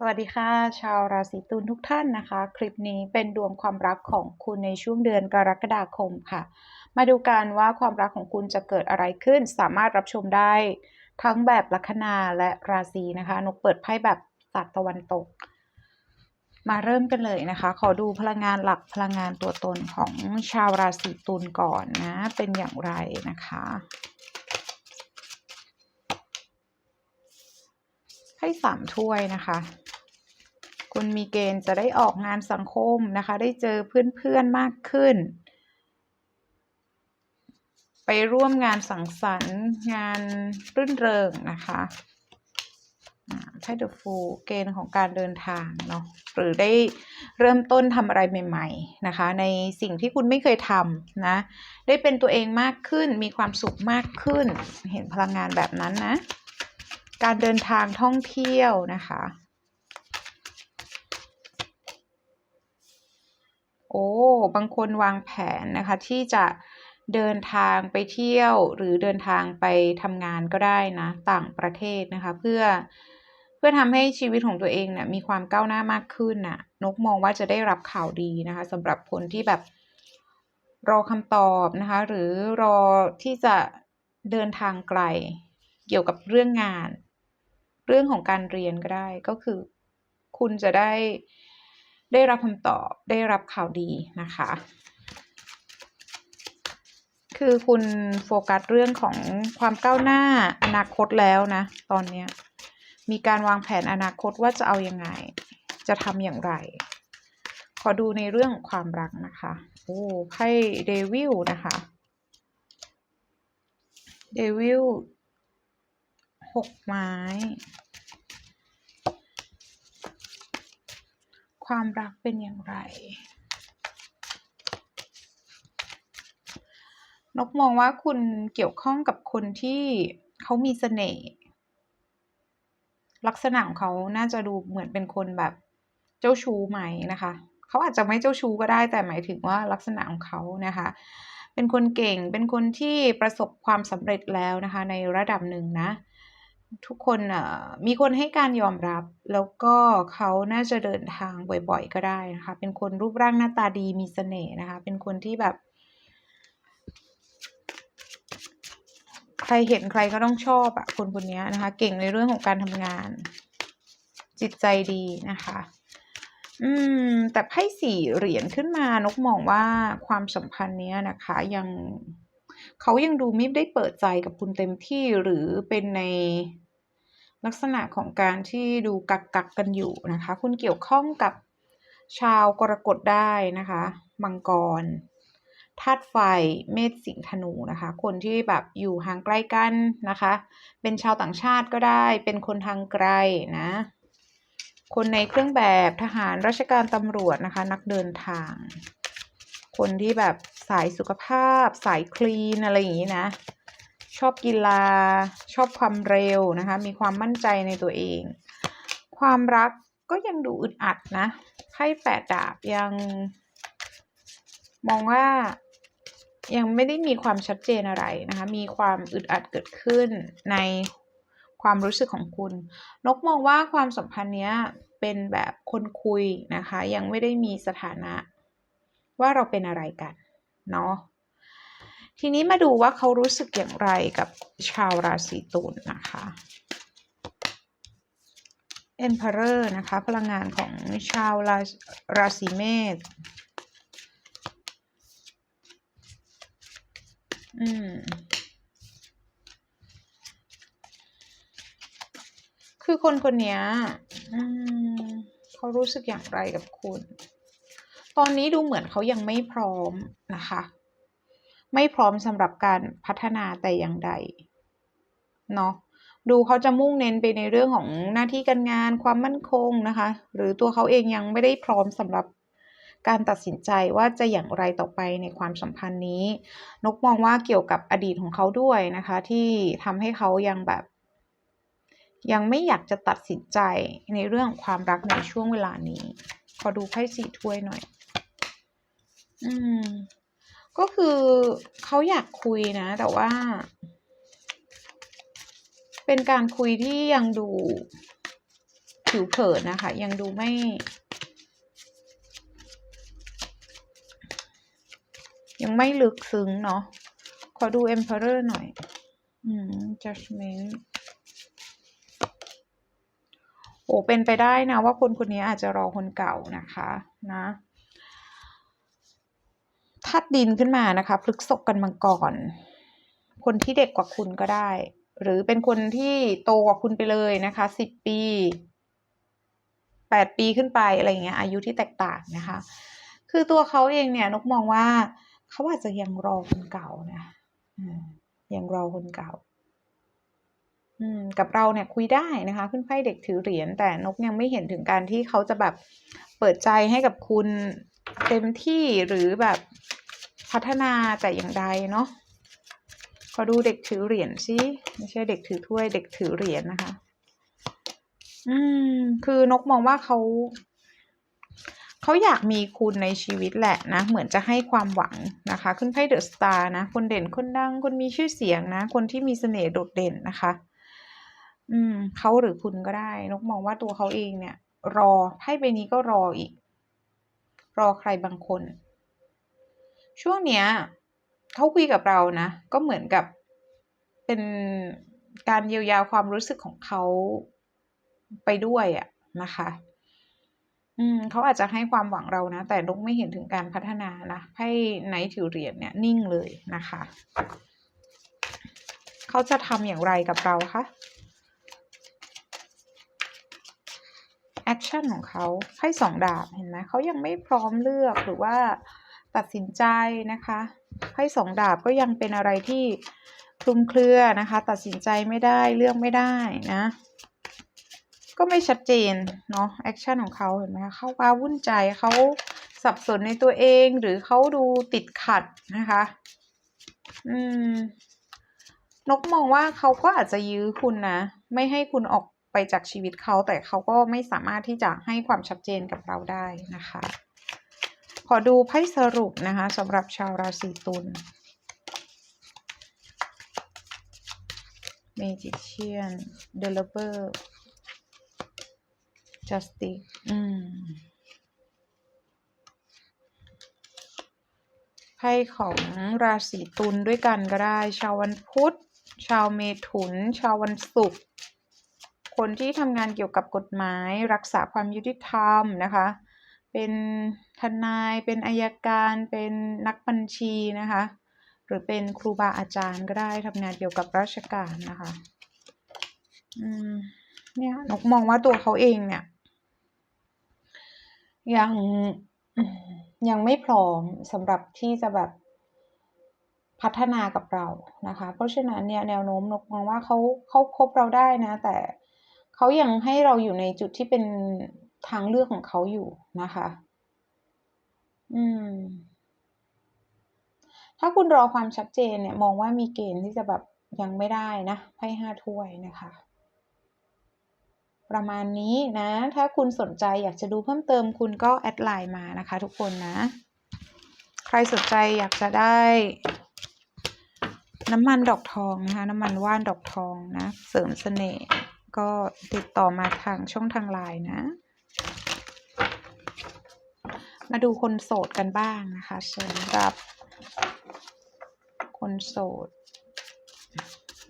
สวัสดีค่ะ ชาวราศีตุลทุกท่านนะคะ คลิปนี้เป็นดวงความรักของคุณในช่วงเดือนกรกฎาคมค่ะ มาดูกันว่าความรักของคุณจะเกิดอะไรขึ้น สามารถรับชมได้ทั้งแบบลัคนาและราศีนะคะนกเปิดไพ่แบบศาสตร์ตะวันตก มาเริ่มกันเลยนะคะ ขอดูพลังงานหลักพลังงานตัวตนของชาวราศีตุลก่อนนะ เป็นอย่างไรนะคะไพ่สามถ้วยนะคะ คุณมีเกณฑ์จะได้ออกงานสังคมนะคะ ได้เจอเพื่อนๆมากขึ้น ไปร่วมงานสังสรรค์ งานรื่นเริงนะคะไพ่เดอะฟูเกณฑ์ของการเดินทางเนาะหรือได้เริ่มต้นทำอะไรใหม่ ๆนะคะ ในสิ่งที่คุณไม่เคยทำนะ ได้เป็นตัวเองมากขึ้นมีความสุขมากขึ้น เห็นพลังงานแบบนั้นนะ การเดินทางท่องเที่ยวนะคะ โอ้ บางคนวางแผนนะคะ ที่จะเดินทางไปเที่ยวหรือเดินทางไปทำงานก็ได้นะ ต่างประเทศนะคะ เพื่อเพื่อทำให้ชีวิตของตัวเองเนี่ยมีความก้าวหน้ามากขึ้นน่ะ นกมองว่าจะได้รับข่าวดีนะคะสำหรับคนที่แบบรอคำตอบนะคะ หรือรอที่จะเดินทางไกล เกี่ยวกับเรื่องงาน เรื่องของการเรียนก็ได้ก็คือ คุณจะได้ ได้รับคำตอบได้รับข่าวดีนะคะ คือคุณโฟกัสเรื่องของความก้าวหน้าอนาคตแล้วนะ ตอนนี้มีการวางแผนอนาคตว่าจะเอาอยัางไง จะทำอย่างไร ขอดูในเรื่องความรักนะคะ โอ้ไพ่เดวิลนะคะเดวิลหกไม้ ความรักเป็นอย่างไร นกมองว่าคุณเกี่ยวข้องกับคนที่เขามีเสน่ห์ลักษณะของเขาน่าจะดูเหมือนเป็นคนแบบเจ้าชู้ไหมนะคะ เขาอาจจะไม่เจ้าชู้ก็ได้แต่หมายถึงว่าลักษณะของเขานะคะ เป็นคนเก่งเป็นคนที่ประสบความสำเร็จแล้วนะคะ ในระดับหนึ่งนะ ทุกคนอะมีคนให้การยอมรับ แล้วก็เขาน่าจะเดินทางบ่อยๆก็ได้นะคะ เป็นคนรูปร่างหน้าตาดีมีเสน่ห์นะคะ เป็นคนที่แบบ ใครเห็นใครก็ต้องชอบอะคนคนนี้นะคะ เก่งในเรื่องของการทำงาน จิตใจดีนะคะ อืม แต่ไพ่สี่เหรียญขึ้นมานกมองว่าความสัมพันธ์เนี้ยนะคะ ยัง เขายังดูไม่ได้เปิดใจกับคุณเต็มที่หรือเป็นในลักษณะของการที่ดูกักกักกันอยู่นะคะ คุณเกี่ยวข้องกับชาวกรกฎได้นะคะมังกรธาตุไฟเมษสิงห์ธนูนะคะ คนที่แบบอยู่ห่างไกลกันนะคะ เป็นชาวต่างชาติก็ได้ เป็นคนทางไกลนะ คนในเครื่องแบบทหารราชการตำรวจนะคะ นักเดินทาง คนที่แบบสายสุขภาพ สายคลีนอะไรอย่างนี้นะ ชอบกีฬา ชอบความเร็วนะคะ มีความมั่นใจในตัวเอง ความรักก็ยังดูอึดอัดนะไพ่แปดดาบยัง มองว่ายังไม่ได้มีความชัดเจนอะไรนะคะ มีความอึดอัดเกิดขึ้นในความรู้สึกของคุณ นกมองว่าความสัมพันธ์เนี้ยเป็นแบบคนคุยนะคะ ยังไม่ได้มีสถานะ ว่าเราเป็นอะไรกันเนาะทีนี้มาดูว่าเขารู้สึกอย่างไรกับชาวราศีตุลนะคะ Emperor นะคะ พลังงานของชาวราราศีเมษอืมคือคนคนนี้เขารู้สึกอย่างไรกับคุณ ตอนนี้ดูเหมือนเขายังไม่พร้อมนะคะ ไม่พร้อมสำหรับการพัฒนาแต่อย่างใดเนาะดูเขาจะมุ่งเน้นไปในเรื่องของหน้าที่การงานความมั่นคงนะคะ หรือตัวเขาเองยังไม่ได้พร้อมสำหรับการตัดสินใจว่าจะอย่างไรต่อไปในความสัมพันธ์นี้ นกมองว่าเกี่ยวกับอดีตของเขาด้วยนะคะ ที่ทำให้เขายังแบบ ยังไม่อยากจะตัดสินใจในเรื่องความรักในช่วงเวลานี้ ขอดูไพ่สี่ถ้วยหน่อย อืม ก็คือเขาอยากคุยนะ แต่ว่า เป็นการคุยที่ยังดูผิวเผินนะคะ ยังดูไม่ยังไม่ลึกซึ้งเนาะ ขอดู Emperor หน่อย อืม Judgment โอ้ เป็นไปได้นะว่าคนคนนี้อาจจะรอคนเก่านะคะ นะ ทัดดินขึ้นมานะคะพฤกษกกันมังกรคนที่เด็กกว่าคุณก็ได้ หรือเป็นคนที่โตกว่าคุณไปเลยนะคะสิบปีแปดปีขึ้นไปอะไรอย่างเงี้ยอายุที่แตกต่างนะคะ คือตัวเขาเองเนี่ยนกมองว่าเขาอาจจะยังรอคนเก่านะยังรอคนเก่า อืม กับเราเนี่ยคุยได้นะคะ ขึ้นไพ่เด็กถือเหรียญแต่นกยังไม่เห็นถึงการที่เขาจะแบบเปิดใจให้กับคุณเต็มที่หรือแบบ พัฒนาแต่อย่างใดเนาะขอดูเด็กถือเหรียญสิไม่ใช่เด็กถือถ้วย เด็กถือเหรียญนะคะ อืม คือนกมองว่าเขาเขาอยากมีคุณในชีวิตแหละนะ เหมือนจะให้ความหวังนะคะ ขึ้นไพ่เดอะสตาร์นะ คนเด่นคนดัง คนมีชื่อเสียงนะ คนที่มีเสน่ห์โดดเด่นนะคะ อืมเขาหรือคุณก็ได้ นกมองว่าตัวเขาเองเนี่ย รอไพ่ใบนี้ก็รออีก รอใครบางคน ช่วงเนี้ยเขาคุยกับเรานะ ก็เหมือนกับเป็นการเยียวยาความรู้สึกของเขาไปด้วยอะนะคะ อืมเขาอาจจะให้ความหวังเรานะ แต่นกไม่เห็นถึงการพัฒนานะไพ่ไนท์ถือเหรียญเนี่ยนิ่งเลยนะคะ เขาจะทำอย่างไรกับเราคะแอคชั่นของเขาไพ่สองดาบเห็นไหมเขายังไม่พร้อมเลือกหรือว่า ตัดสินใจนะคะไพ่สองดาบก็ยังเป็นอะไรที่คลุมเครือนะคะ ตัดสินใจไม่ได้เลือกไม่ได้นะ ก็ไม่ชัดเจนเนาะแอคชั่นของเขาเห็นไหมคะเขาว้าวุ่นใจเขาสับสนในตัวเองหรือเขาดูติดขัดนะคะ อืม นกมองว่าเขาก็อาจจะยื้อคุณนะไม่ให้คุณออกไปจากชีวิตเขาแต่เขาก็ไม่สามารถที่จะให้ความชัดเจนกับเราได้นะคะ ขอดูไพ่สรุปนะคะสำหรับชาวราศีตุล Magician Developer Justice อืมไพ่ของราศีตุลด้วยกันก็ได้ ชาววันพุธ ชาวเมถุน ชาววันศุกร์คนที่ทำงานเกี่ยวกับกฎหมาย รักษาความยุติธรรมนะคะ เป็นทนาย เป็นอายการ เป็นนักบัญชีนะคะ หรือเป็นครูบาอาจารย์ก็ได้ทำงานเกี่ยวกับราชการนะคะอืมเนี่ยนกมองว่าตัวเขาเองเนี่ย ยังยังไม่พร้อมสำหรับที่จะแบบพัฒนากับเรานะคะ เพราะฉะนั้นเนี่ยแนวโน้มนกมองว่าเขาเขาคบเราได้นะ แต่เขายังให้เราอยู่ในจุดที่เป็น ทางเลือกของเขาอยู่นะคะ อืม ถ้าคุณรอความชัดเจนเนี่ย มองว่ามีเกณฑ์ที่จะแบบยังไม่ได้นะไพ่ห้าถ้วยนะคะ ประมาณนี้นะ ถ้าคุณสนใจอยากจะดูเพิ่มเติมคุณก็แอดไลน์มานะคะทุกคนนะ ใครสนใจอยากจะได้ น้ำมันดอกทองนะคะ น้ำมันว่านดอกทองนะ เสริมเสน่ห์ก็ติดต่อมาทางช่องทางไลน์นะ มาดูคนโสดกันบ้างนะคะสำหรับ คนโสด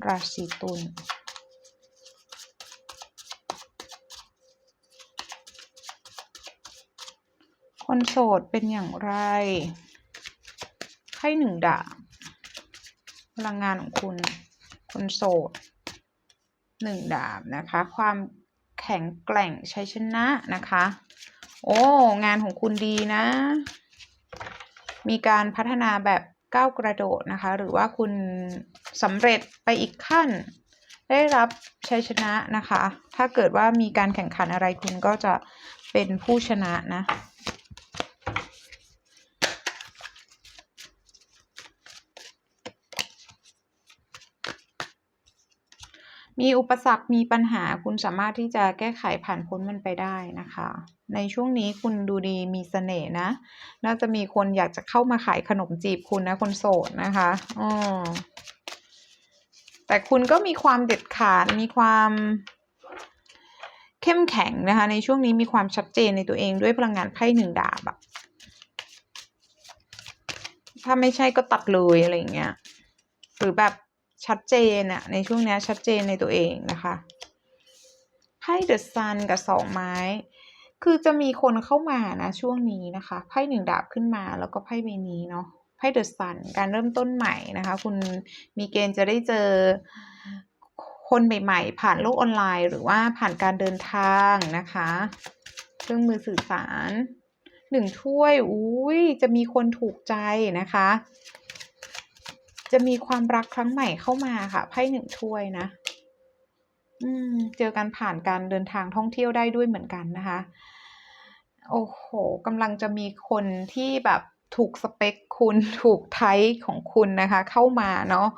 ราศีตุลคนโสดเป็นอย่างไรไพ่หนึ่งดาบพลังงานของคุณ คนโสดหนึ่งดาบนะคะ ความ แข็งแกร่งชัยชนะนะคะ โอ้ งานของคุณดีนะ มีการพัฒนาแบบก้าวกระโดดนะคะ หรือว่าคุณสำเร็จไปอีกขั้น ได้รับชัยชนะนะคะ ถ้าเกิดว่ามีการแข่งขันอะไรคุณก็จะเป็นผู้ชนะนะ มีอุปสรรคมีปัญหาคุณสามารถที่จะแก้ไขผ่านพ้นมันไปได้นะคะ ในช่วงนี้คุณดูดีมีเสน่ห์นะ น่าจะมีคนอยากจะเข้ามาขายขนมจีบคุณนะคนโสดนะคะอ๋อแต่คุณก็มีความเด็ดขาดมีความเข้มแข็งนะคะ ในช่วงนี้มีความชัดเจนในตัวเองด้วยพลังงานไพ่หนึ่งดาบอะถ้าไม่ใช่ก็ตัดเลยอะไรเงี้ยหรือแบบ ชัดเจนอะในช่วงนี้ชัดเจนในตัวเองนะคะไพ่เดอะซันกับสองไม้ คือจะมีคนเข้ามานะช่วงนี้นะคะไพ่หนึ่งดาบขึ้นมาแล้วก็ไพ่ใบนี้เนาะไพ่เดอะซันการเริ่มต้นใหม่นะคะ คุณมีเกณฑ์จะได้เจอคนใหม่ ๆ ผ่านโลกออนไลน์ หรือว่าผ่านการเดินทางนะคะเครื่องมือสื่อสารหนึ่งถ้วยอุ้ยจะมีคนถูกใจนะคะ จะมีความรักครั้งใหม่เข้ามาค่ะไพ่หนึ่งถ้วยนะอืม เจอกันผ่านการเดินทางท่องเที่ยวได้ด้วยเหมือนกันนะคะ โอ้โหกำลังจะมีคนที่แบบถูกสเปคคุณถูกไทป์ของคุณนะคะ เข้ามาเนาะ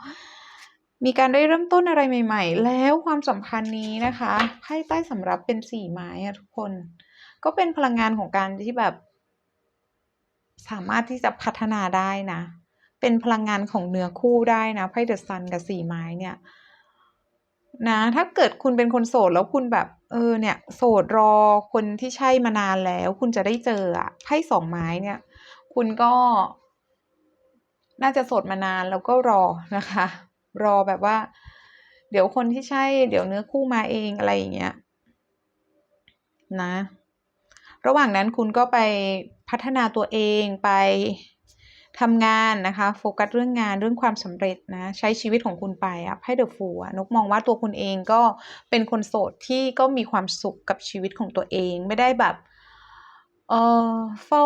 มีการได้เริ่มต้นอะไรใหม่ ๆ แล้วความสัมพันธ์นี้นะคะไพ่ใต้สำรับเป็นสี่ไม้อะทุกคน ก็เป็นพลังงานของการที่แบบ สามารถที่จะพัฒนาได้นะ เป็นพลังงานของเนื้อคู่ได้นะไพ่เดอะซันกับสี่ไม้เนี่ยนะถ้าเกิดคุณเป็นคนโสดแล้วคุณแบบ เออเนี่ย โสดรอคนที่ใช่มานานแล้ว คุณจะได้เจออะไพ่สองไม้เนี่ย คุณก็ น่าจะโสดมานานแล้วก็รอนะคะ รอแบบว่า เดี๋ยวคนที่ใช่ เดี๋ยวเนื้อคู่มาเองอะไรอย่างเงี้ยนะ ระหว่างนั้นคุณก็ไปพัฒนาตัวเองไป ทำงานนะคะโฟกัสเรื่องงานเรื่องความสำเร็จนะใช้ชีวิตของคุณไปอะไพ่เดอะฟูนกมองว่าตัวคุณเองก็เป็นคนโสดที่ก็มีความสุขกับชีวิตของตัวเองไม่ได้แบบเออเฝ้า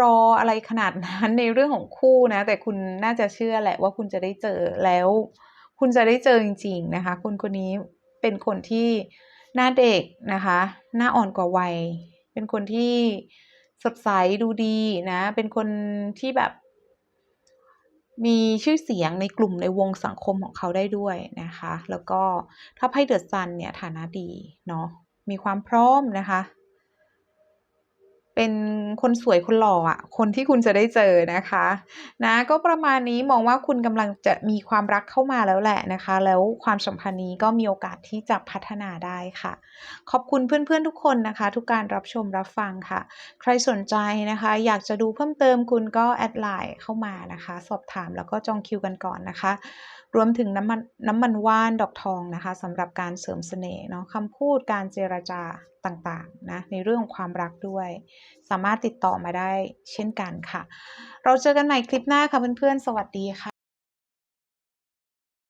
รออะไรขนาดนั้นในเรื่องของคู่นะ แต่คุณน่าจะเชื่อแหละว่าคุณจะได้เจอแล้ว คุณจะได้เจอจริง ๆนะคะคนคนนี้เป็นคนที่หน้าเด็กนะคะ หน้าอ่อนกว่าวัย เป็นคนที่สดใสดูดีนะ เป็นคนที่แบบ มีชื่อเสียงในกลุ่มในวงสังคมของเขาได้ด้วยนะคะ แล้วก็ถ้าไพ่เดอะซันเนี่ยฐานะดีเนาะมีความพร้อมนะคะ เป็นคนสวยคนหล่ออะ คนที่คุณจะได้เจอนะคะ นะก็ประมาณนี้มองว่าคุณกำลังจะมีความรักเข้ามาแล้วแหละนะคะ แล้วความสัมพันธ์นี้ก็มีโอกาสที่จะพัฒนาได้ค่ะ ขอบคุณเพื่อนๆทุกคนนะคะ ทุกการรับชมรับฟังค่ะ ใครสนใจนะคะ อยากจะดูเพิ่มเติมคุณก็แอดไลน์เข้ามานะคะ สอบถามแล้วก็จองคิวกันก่อนนะคะรวมถึงน้ำมันน้ำมันว่านดอกทองนะคะสำหรับการเสริมเสน่ห์เนาะคำพูดการเจรจาต่างๆนะในเรื่องความรักด้วย สามารถติดต่อมาได้เช่นกันค่ะ เราเจอกันใหม่คลิปหน้าค่ะเพื่อนๆ สวัสดีค่ะ